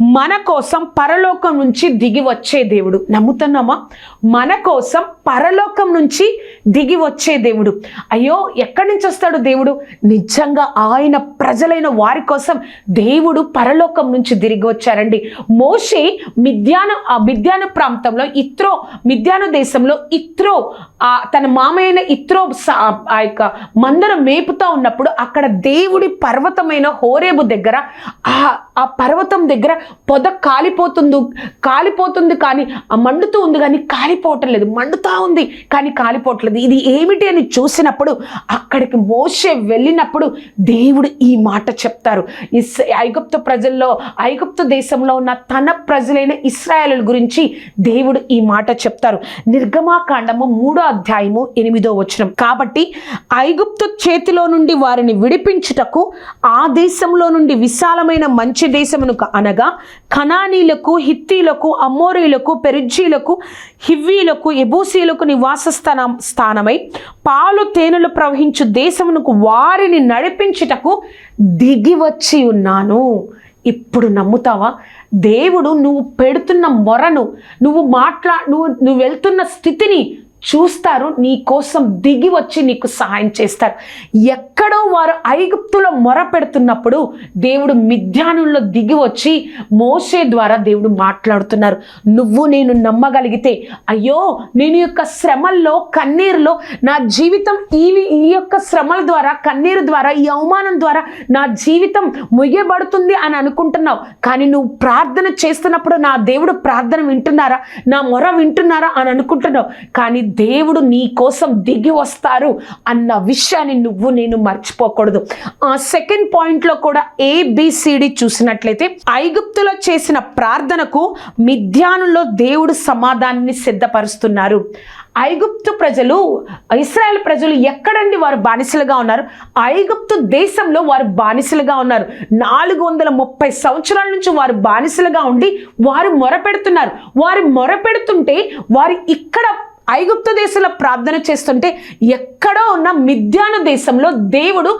మన కోసం పరలోకం నుంచి దిగి వచ్చే దేవుడు. నమ్ముతున్నామా? మన కోసం పరలోకం నుంచి దిగి వచ్చే దేవుడు. అయ్యో ఎక్కడి నుంచి వస్తాడు దేవుడు? నిజంగా ఆయన ప్రజలైన వారి కోసం దేవుడు పరలోకం నుంచి తిరిగి వచ్చారండి. మోషే మిద్యాన ఆ మిద్యాన ప్రాంతంలో ఇత్రో మిద్యాన దేశంలో ఇత్రో ఆ తన మామయ్యన ఇత్రో స- ఆ యొక్క మందర మేపుతా ఉన్నప్పుడు అక్కడ దేవుడి పర్వతమైన హోరేబు దగ్గర ఆ ఆ పర్వతం దగ్గర పొద కాలిపోతుంది కాలిపోతుంది కానీ ఆ మండుతూ ఉంది కానీ కాలిపోవటం లేదు. మండుతా ఉంది. కానీ కాలిపోవట్లేదు ఇది ఏమిటి అని చూసినప్పుడు అక్కడికి మోసే వెళ్ళినప్పుడు దేవుడు ఈ మాట చెప్తారు. ఇస్ ఐగుప్తు ప్రజల్లో ఐగుప్తు దేశంలో ఉన్న తన ప్రజలైన ఇస్రాయల్ గురించి దేవుడు ఈ మాట చెప్తారు. నిర్గమాకాండము మూడో అధ్యాయము ఎనిమిదో వచనం. కాబట్టి ఐగుప్తు చేతిలో నుండి వారిని విడిపించుటకు ఆ దేశంలో నుండి విశాలమైన మంచి దేశమును అనగా కనానీలకు హిత్తీలకు అమ్మోరీలకు పెరిజ్జీలకు హివ్వీలకు ఎబూసీలకు నివాస స్థానం స్థానమై పాలు తేనెలు ప్రవహించు దేశమునకు వారిని నడిపించుటకు దిగి వచ్చి ఉన్నాను. ఇప్పుడు నమ్ముతావా? దేవుడు నువ్వు పెడుతున్న మొరను నువ్వు మాట్లా నువ్వు నువ్వు వెళ్తున్న స్థితిని చూస్తారు నీ కోసం దిగి వచ్చి నీకు సహాయం చేస్తారు. ఎక్కడో వారు ఐగుప్తులో మొర పెడుతున్నప్పుడు దేవుడు మిథ్యానుల్లో దిగి వచ్చి మోసే ద్వారా దేవుడు మాట్లాడుతున్నారు. నువ్వు నేను నమ్మగలిగితే అయ్యో నేను యొక్క శ్రమల్లో కన్నీరులో నా జీవితం ఈ ఈ యొక్క శ్రమల ద్వారా కన్నీరు ద్వారా ఈ అవమానం ద్వారా నా జీవితం ముయ్యబడుతుంది అని అనుకుంటున్నావు. కానీ నువ్వు ప్రార్థన చేస్తున్నప్పుడు నా దేవుడు ప్రార్థన వింటున్నారా? నా మొర వింటున్నారా అని అనుకుంటున్నావు. కానీ దేవుడు నీ కోసం దిగి వస్తారు అన్న విషయాన్ని నువ్వు నేను మర్చిపోకూడదు. ఆ సెకండ్ పాయింట్లో కూడా ఏబిసిడి చూసినట్లయితే ఐగుప్తులో చేసిన ప్రార్థనకు మిథ్యానులో దేవుడు సమాధానాన్ని సిద్ధపరుస్తున్నారు. ఐగుప్తు ప్రజలు ఇస్రాయల్ ప్రజలు ఎక్కడండి వారు బానిసలుగా ఉన్నారు? ఐగుప్తు దేశంలో వారు బానిసలుగా ఉన్నారు. నాలుగు వందల ముప్పై సంవత్సరాల నుంచి వారు బానిసలుగా ఉండి వారు మొరపెడుతున్నారు. వారు మొరపెడుతుంటే వారు ఇక్కడ ఐగుప్తు దేశంలో ప్రార్థన చేస్తుంటే ఎక్కడో ఉన్న మిథ్యాను దేశంలో దేవుడు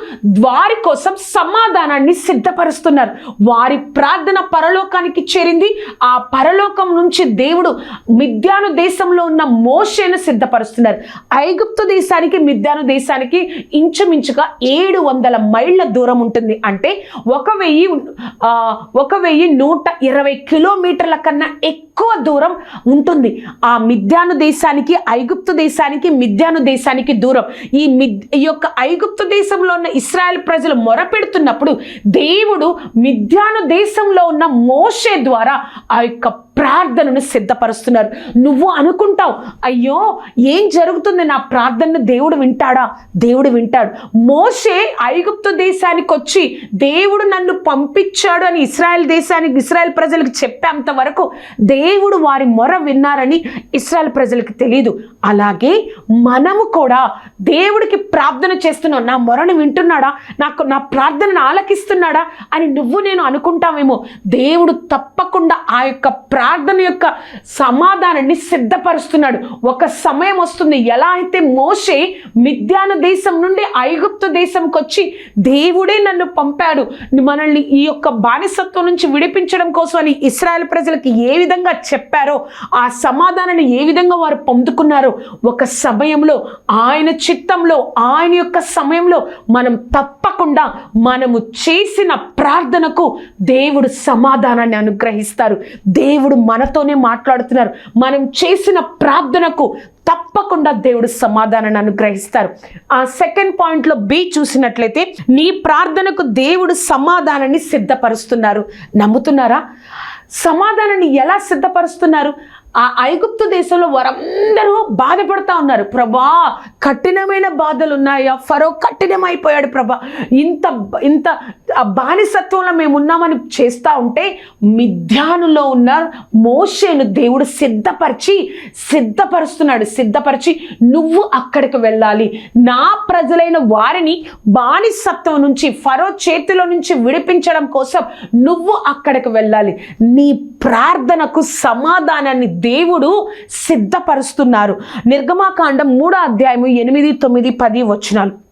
వారి కోసం సమాధానాన్ని సిద్ధపరుస్తున్నారు. వారి ప్రార్థన పరలోకానికి చేరింది. ఆ పరలోకం నుంచి దేవుడు మిథ్యాను దేశంలో ఉన్న మోషేను సిద్ధపరుస్తున్నారు. ఐగుప్తు దేశానికి మిథ్యాను దేశానికి ఇంచుమించుగా ఏడు వందల మైళ్ళ దూరం ఉంటుంది. అంటే ఒక వెయ్యి ఒక వెయ్యి నూట ఇరవై కిలోమీటర్ల కన్నా ఎక్కువ ఎక్కువ దూరం ఉంటుంది. ఆ మిథ్యాను దేశానికి ఐగుప్తు దేశానికి మిథ్యాను దేశానికి దూరం. ఈ మిద్ ఈ యొక్క ఐగుప్తు దేశంలో ఉన్న ఇస్రాయల్ ప్రజలు మొరపెడుతున్నప్పుడు దేవుడు మిథ్యాను దేశంలో ఉన్న మోషే ద్వారా ఆ యొక్క ప్రార్థనను సిద్ధపరుస్తున్నారు. నువ్వు అనుకుంటావు అయ్యో ఏం జరుగుతుంది? నా ప్రార్థనను దేవుడు వింటాడా? దేవుడు వింటాడు. మోషే ఐగుప్తు దేశానికి వచ్చి దేవుడు నన్ను పంపించాడు అని ఇస్రాయల్ దేశానికి ఇస్రాయల్ ప్రజలకు చెప్పేంత వరకు దేవుడు వారి మొర విన్నారని ఇస్రాయల్ ప్రజలకు తెలియదు అలాగే మనము కూడా దేవుడికి ప్రార్థన చేస్తున్నాం నా మొరను వింటున్నాడా? నాకు నా ప్రార్థనను ఆలకిస్తున్నాడా? అని నువ్వు నేను అనుకుంటామేమో దేవుడు తప్పకుండా ఆ యొక్క ప్రార్థన యొక్క సమాధానాన్ని సిద్ధపరుస్తున్నాడు. ఒక సమయం వస్తుంది. ఎలా అయితే మోషే మిథ్యాన దేశం నుండి ఐగుప్తు దేశంకి వచ్చి దేవుడే నన్ను పంపాడు మనల్ని ఈ యొక్క బానిసత్వం నుంచి విడిపించడం కోసం అని ఇస్రాయల్ ప్రజలకు ఏ విధంగా చెప్పారో ఆ సమాధానాన్ని ఏ విధంగా వారు పొందుకున్నారో ఒక సమయంలో ఆయన చిత్తంలో ఆయన యొక్క సమయంలో మనం తప్పకుండా మనము చేసిన ప్రార్థనకు దేవుడు సమాధానాన్ని అనుగ్రహిస్తారు. దేవుడు మనతోనే మాట్లాడుతున్నారు. మనం చేసిన ప్రార్థనకు తప్పకుండా దేవుడు సమాధానాన్ని అనుగ్రహిస్తారు. ఆ సెకండ్ పాయింట్లో బి చూసినట్లయితే నీ ప్రార్థనకు దేవుడు సమాధానాన్ని సిద్ధపరుస్తున్నారు. నమ్ముతున్నారా? సమాధానాన్ని ఎలా సిద్ధపరుస్తున్నారు? ఆ ఐగుప్తు దేశంలో వారందరూ బాధపడతా ఉన్నారు. ప్రభా కఠినమైన బాధలు ఉన్నాయా ఫరో కఠినమైపోయాడు ప్రభా. ఇంత ఇంత ఆ బానిసత్వంలో మేము ఉన్నామని చేస్తూ ఉంటే మిథ్యానులో ఉన్న మోషేను దేవుడు సిద్ధపరిచి సిద్ధపరుస్తున్నాడు సిద్ధపరిచి నువ్వు అక్కడికి వెళ్ళాలి. నా ప్రజలైన వారిని బానిసత్వం నుంచి ఫరో చేతిలో నుంచి విడిపించడం కోసం నువ్వు అక్కడికి వెళ్ళాలి. నీ ప్రార్థనకు సమాధానాన్ని దేవుడు సిద్ధపరుస్తున్నారు. నిర్గమాకాండం మూడో అధ్యాయము ఎనిమిది తొమ్మిది పది వచనాలు.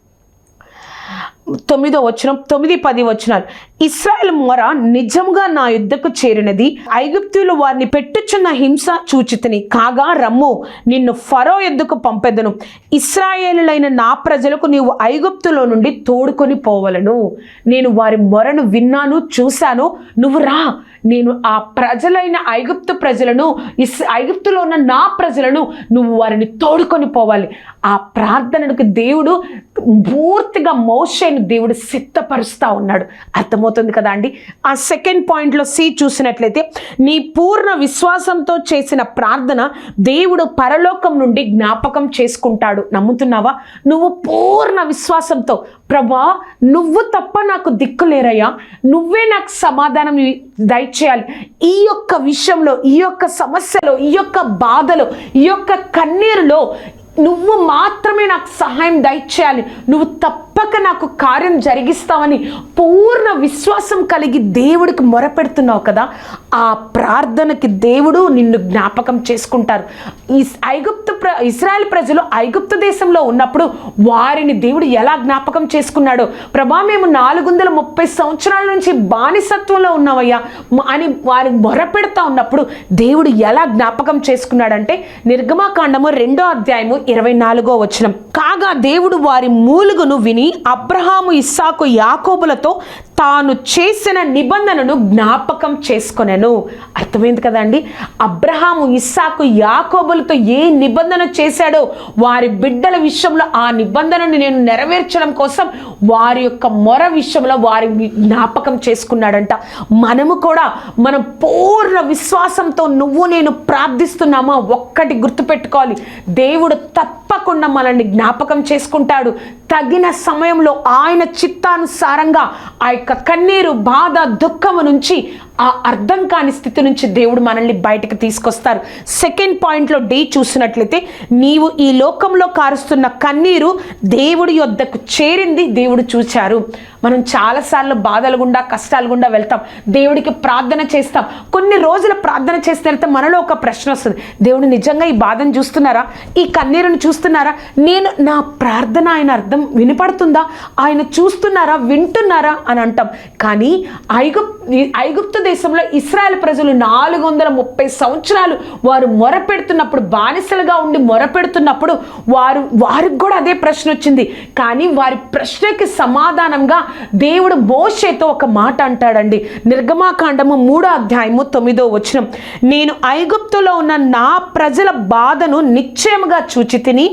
తొమ్మిదో వచనం తొమ్మిది పది వచనాలు. ఇస్రాయల్ మొర నిజంగా నా యుద్ధకు చేరినది. ఐగుప్తులు వారిని పెట్టుచున్న హింస చూచితిని. కాగా రమ్ము నిన్ను ఫరో యుద్ధకు పంపెదను? ఇస్రాయేలులైన నా ప్రజలకు నీవు ఐగుప్తులో నుండి తోడుకొని పోవలను. నేను వారి మొరను విన్నాను చూశాను. నువ్వు రా. నేను ఆ ప్రజలైన ఐగుప్తు ప్రజలను ఇస్ ఐగుప్తులో ఉన్న నా ప్రజలను నువ్వు వారిని తోడుకొని పోవాలి. ఆ ప్రార్థనకు దేవుడు పూర్తిగా మోషేను దేవుడు సిద్ధపరుస్తూ ఉన్నాడు. అర్థమవుతుంది కదా అండి? ఆ సెకండ్ పాయింట్లో సి చూసినట్లయితే నీ పూర్ణ విశ్వాసంతో చేసిన ప్రార్థన దేవుడు పరలోకం నుండి జ్ఞాపకం చేసుకుంటాడు. నమ్ముతున్నావా? నువ్వు పూర్ణ విశ్వాసంతో ప్రభా నువ్వు తప్ప నాకు దిక్కులేరయ్యా నువ్వే నాకు సమాధానం దయచేయాలి. ఈ యొక్క విషయంలో ఈ యొక్క సమస్యలో ఈ యొక్క బాధలో ఈ యొక్క కన్నీరులో నువ్వు మాత్రమే నాకు సహాయం దయచేయాలి. నువ్వు తప్పక నాకు కార్యం జరిగిస్తావని పూర్ణ విశ్వాసం కలిగి దేవుడికి మొరపెడుతున్నావు కదా. ఆ ప్రార్థనకి దేవుడు నిన్ను జ్ఞాపకం చేసుకుంటారు. ఈ ఐగుప్తు ప్ర ఇస్రాయల్ ప్రజలు ఐగుప్తు దేశంలో ఉన్నప్పుడు వారిని దేవుడు ఎలా జ్ఞాపకం చేసుకున్నాడో? ప్రభా మేము నాలుగు వందల ముప్పై సంవత్సరాల నుంచి బానిసత్వంలో ఉన్నామయ్యా. అని వారి మొరపెడతా ఉన్నప్పుడు దేవుడు ఎలా జ్ఞాపకం చేసుకున్నాడంటే నిర్గమాకాండము రెండో అధ్యాయము ఇరవై నాలుగో వచనం. కాగా దేవుడు వారి మూలుగును విని అబ్రహాము ఇస్సాకు యాకోబులతో తాను చేసిన నిబంధనను జ్ఞాపకం చేసుకొనెను. అర్థమైంది కదండి? అబ్రహాము ఇస్సాకు యాకోబులతో ఏ నిబంధన చేశాడో వారి బిడ్డల విషయంలో ఆ నిబంధనను నేను నెరవేర్చడం కోసం వారి యొక్క మొర విషయంలో వారి జ్ఞాపకం చేసుకున్నాడంట. మనము కూడా మనం పూర్ణ విశ్వాసంతో నువ్వు నేను ప్రార్థిస్తున్నామా ఒక్కటి గుర్తుపెట్టుకోవాలి. దేవుడు తప్పకుండా మనల్ని జ్ఞాపకం చేసుకుంటాడు. తగిన సమయంలో ఆయన చిత్తానుసారంగా ఆ యొక్క కన్నీరు బాధ దుఃఖము నుంచి ఆ అర్థం కాని స్థితి నుంచి దేవుడు మనల్ని బయటకు తీసుకొస్తారు. సెకండ్ పాయింట్లో డి చూసినట్లయితే నీవు ఈ లోకంలో కారుస్తున్న కన్నీరు దేవుడి యొద్దకు చేరింది దేవుడు చూచారు. మనం చాలాసార్లు బాధలు గుండా కష్టాలు గుండా వెళ్తాం. దేవుడికి ప్రార్థన చేస్తాం. కొన్ని రోజుల ప్రార్థన చేస్తే వెళ్తే మనలో ఒక ప్రశ్న వస్తుంది. దేవుడు నిజంగా ఈ బాధను చూస్తున్నారా? ఈ కన్నీరును చూస్తున్నారా? నేను నా ప్రార్థన ఆయన అర్థం వినపడుతుందా? ఆయన చూస్తున్నారా? వింటున్నారా? అని అంటాం. కానీ ఐగుప్ ఐగుప్తు దేశంలో ఇస్రాయల్ ప్రజలు నాలుగు వందల ముప్పై సంవత్సరాలు వారు మొరపెడుతున్నప్పుడు బానిసలుగా ఉండి మొరపెడుతున్నప్పుడు వారు వారికి కూడా అదే ప్రశ్న వచ్చింది. కానీ వారి ప్రశ్నకి సమాధానంగా దేవుడు మోషేతో ఒక మాట అంటాడండి. నిర్గమాకాండము మూడో అధ్యాయము తొమ్మిదో వచనం. నేను ఐగుప్తులో ఉన్న నా ప్రజల బాధను నిశ్చయముగా చూచి తిని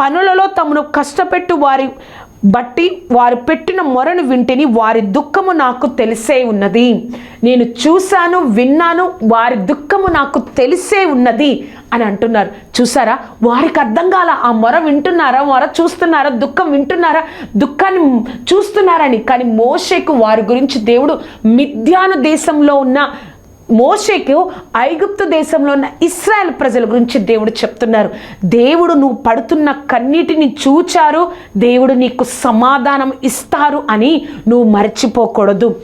పనులలో తమను కష్టపెట్టు వారి బట్టి వారు పెట్టిన మొరను వింటిని వారి దుఃఖము నాకు తెలిసే ఉన్నది. నేను చూశాను విన్నాను వారి దుఃఖము నాకు తెలిసే ఉన్నది అని అంటున్నారు. చూసారా? వారికి అర్థం కాల ఆ మొర వింటున్నారా? మొర చూస్తున్నారా? దుఃఖం వింటున్నారా? దుఃఖాన్ని చూస్తున్నారని. కానీ మోషేకు వారి గురించి దేవుడు మిథ్యాను దేశంలో ఉన్న మోషేకు ఐగుప్తు దేశంలో ఉన్న ఇస్రాయల్ ప్రజల గురించి దేవుడు చెప్తున్నారు. దేవుడు నువ్వు పడుతున్న కన్నీటిని చూచారు. దేవుడు నీకు సమాధానం ఇస్తారు అని నువ్వు మర్చిపోకూడదు.